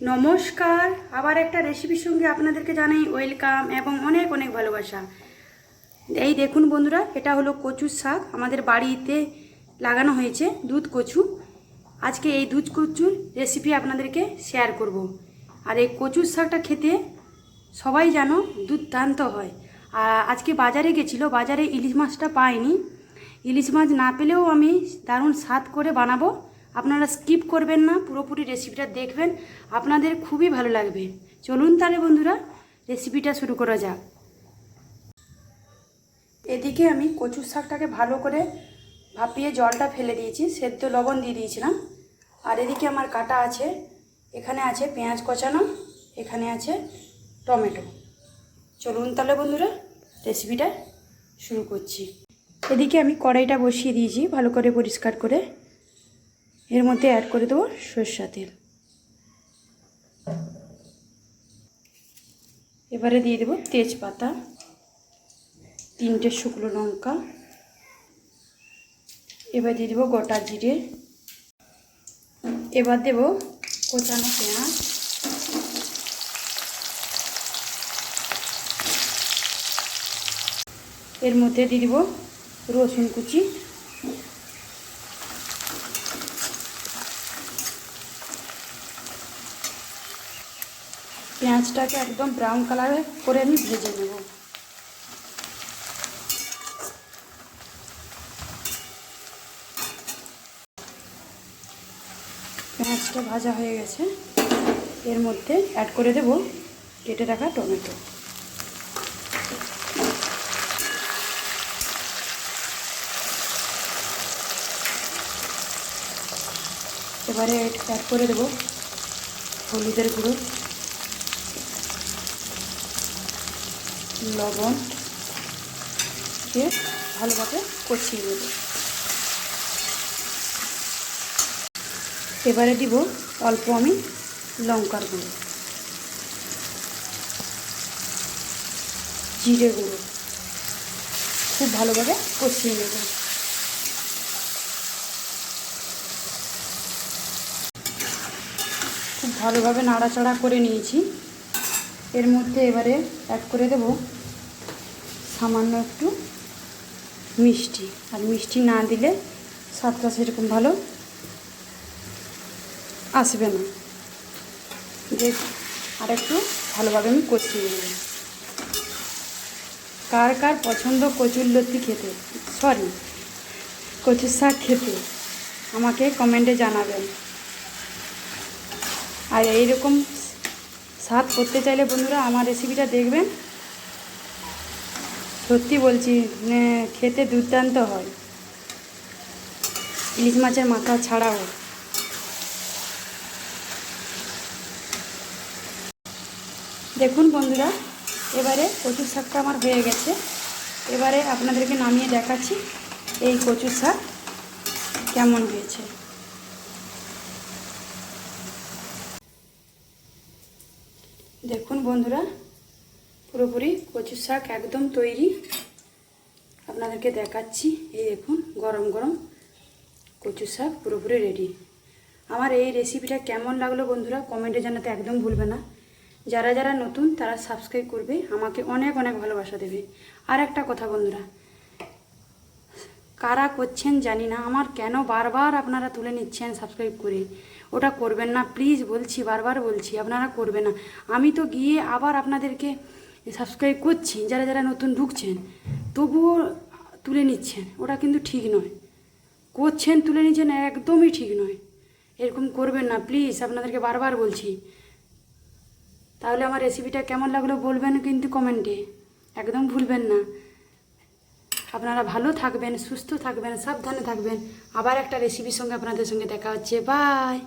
নমস্কার। আবার একটা রেসিপির সঙ্গে আপনাদেরকে জানাই ওয়েলকাম এবং অনেক অনেক ভালোবাসা। এই দেখুন বন্ধুরা, এটা হলো কচুর শাক। আমাদের বাড়িতে লাগানো হয়েছে দুধ কচু। আজকে এই দুধ কচুর রেসিপি আপনাদেরকে শেয়ার করব। আর এই কচুর শাকটা খেতে সবাই জানো দুর্দান্ত হয়। আর আজকে বাজারে গেছিল, বাজারে ইলিশ মাছটা পাইনি। ইলিশ মাছ না পেলেও আমি দারুণ স্বাদ করে বানাবো। আপনারা স্কিপ করবেন না, পুরোপুরি রেসিপিটা দেখবেন। আপনাদের খুবই ভালো লাগবে। চলুন তাহলে বন্ধুরা রেসিপিটা শুরু করা যাক। এদিকে আমি কচুর শাকটাকে ভালো করে ভাপিয়ে জলটা ফেলে দিয়েছি, সেদ্ধ লবণ দিয়ে দিয়েছিলাম। আর এদিকে আমার কাটা আছে, এখানে আছে পেঁয়াজ কচানো, এখানে আছে টমেটো। চলুন তাহলে বন্ধুরা রেসিপিটা শুরু করছি। এদিকে আমি কড়াইটা বসিয়ে দিয়েছি, ভালো করে পরিষ্কার করে। এর মধ্যে অ্যাড করে দেবো সরষা তেল। এবারে দিয়ে দেবো তেজপাতা, তিনটে শুকনো লঙ্কা। এবার দিয়ে দেবো গোটা জিরে। এবার দেবো কোচানো পেঁয়াজ। এর মধ্যে দিয়ে দেবো রসুন কুচি। পেঁয়াজটাকে একদম ব্রাউন কালার করে আমি ভেজে নেব। পেঁয়াজটা ভাজা হয়ে গেছে। এর মধ্যে অ্যাড করে দেব কেটে রাখা টমেটো। এবারে অ্যাড করে দেবো হলুদের গুঁড়ো। লবণ দিয়ে ভালোভাবে কষিয়ে নেব। এবারে দিব অল্প আমি লঙ্কার গুঁড়ো। জিরে গুঁড়ো। খুব ভালোভাবে কষিয়ে নেব। খুব ভালোভাবে নাড়াচাড়া করে নিয়েছি। এর মধ্যে এবারে অ্যাড করে দেব সামান্য একটু মিষ্টি। আর মিষ্টি না দিলে স্বাদটা সেরকম ভালো আসবে না। যে আর একটু ভালোভাবে আমি কষিয়ে নেব। কার কার পছন্দ কচুর লতি খেতে? সরি কচুর শাক খেতে? আমাকে কমেন্টে জানাবেন। আর এইরকম স্বাদ করতে চাইলে বন্ধুরা আমার রেসিপিটা দেখবেন। সত্যি বলছি মানে খেতে দুর্দান্ত হয়। ইলিশ মাছের মাথা ছাড়াও। দেখুন বন্ধুরা, এবারে কচুর শাকটা আমার হয়ে গেছে। এবারে আপনাদেরকে নামিয়ে দেখাচ্ছি এই কচুর শাক কেমন হয়েছে। দেখুন বন্ধুরা, পুরোপুরি কচুর শাক একদম তৈরি। আপনাদেরকে দেখাচ্ছি, এই দেখুন গরম গরম কচুর শাক পুরোপুরি রেডি আমার এই রেসিপিটা কেমন লাগল বন্ধুরা কমেন্টে জানাতে একদম ভুলবে না। যারা যারা নতুন, তারা সাবস্ক্রাইব করবে, আমাকে অনেক অনেক ভালোবাসা দেবে। আর একটা কথা বন্ধুরা কারা করছেন জানি না। আমার কেন বারবার আপনারা তুলে নিচ্ছেন সাবস্ক্রাইব করে? ওটা করবেন না। প্লিজ বলছি, বারবার বলছি, আপনারা করবেন না। আমি তো গিয়ে আবার আপনাদেরকে সাবস্ক্রাইব করছি, যারা যারা নতুন ঢুকছেন, তবুও তুলে নিচ্ছেন। ওটা কিন্তু ঠিক নয়। করছেন, তুলে নিচ্ছেন, একদমই ঠিক নয়। এরকম করবেন না। প্লিজ আপনাদেরকে বারবার বলছি। তাহলে আমার রেসিপিটা কেমন লাগল বলবেন কিন্তু কমেন্টে একদম ভুলবেন না। আপনারা ভালো থাকবেন, সুস্থ থাকবেন, সাবধানে থাকবেন। আবার একটা রেসিপির সঙ্গে আপনাদের সঙ্গে দেখা হচ্ছে। বাই